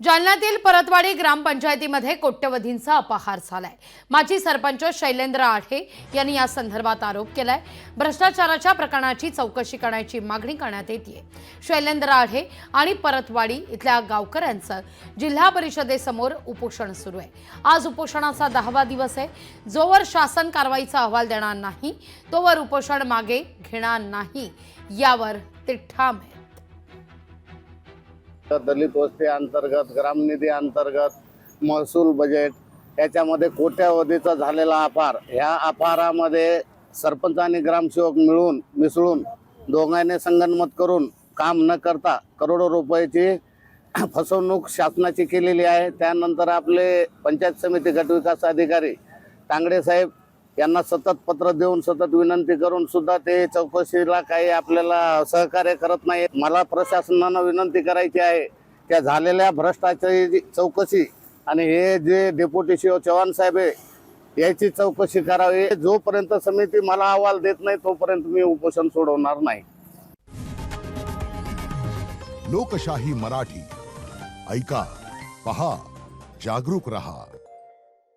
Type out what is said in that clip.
जालन्यातील परतवाडी ग्रामपंचायतीमध्ये कोट्यवधींचा अपहार झालाय. माजी सरपंच शैलेंद्र आढे यांनी या संदर्भात आरोप केलाय. भ्रष्टाचाराच्या प्रकरणाची चौकशी करण्याची मागणी करण्यात येते शैलेंद्र आढे आणि परतवाडी इथल्या गावकऱ्यांचं जिल्हा परिषदेसमोर उपोषण सुरू आहे. आज उपोषणाचा दहावा दिवस आहे. जोवर शासन कारवाईचा अहवाल देणार नाही तोवर उपोषण मागे घेणार नाही यावर ते ठाम आहे दलित वस्ती अंतर्गत ग्रामनिधी अंतर्गत महसूल बजेट याच्यामध्ये कोट्यावधीचा झालेला अपार ह्या अपारामध्ये सरपंच आणि ग्रामसेवक मिळून मिसळून दोघांनी संगनमत करून काम न करता करोडो रुपयाची फसवणूक शासनाची केलेली आहे. त्यानंतर आपले पंचायत समिती गटविकास अधिकारी तांगडे साहेब यांना सतत पत्र देऊन सतत विनंती करून सुद्धा ते चौकशीला काही आपल्याला सहकार्य करत नाही मला प्रशासनानं विनंती करायची आहे त्या झालेल्या भ्रष्टाचारी चौकशी आणि हे जे डेप्युटी शिव चव्हाण साहेब आहे याची चौकशी करावी. जोपर्यंत समिती मला अहवाल देत नाही तोपर्यंत मी उपोषण सोडवणार नाही. लोकशाही मराठी. ऐका पहा जागरूक रहा.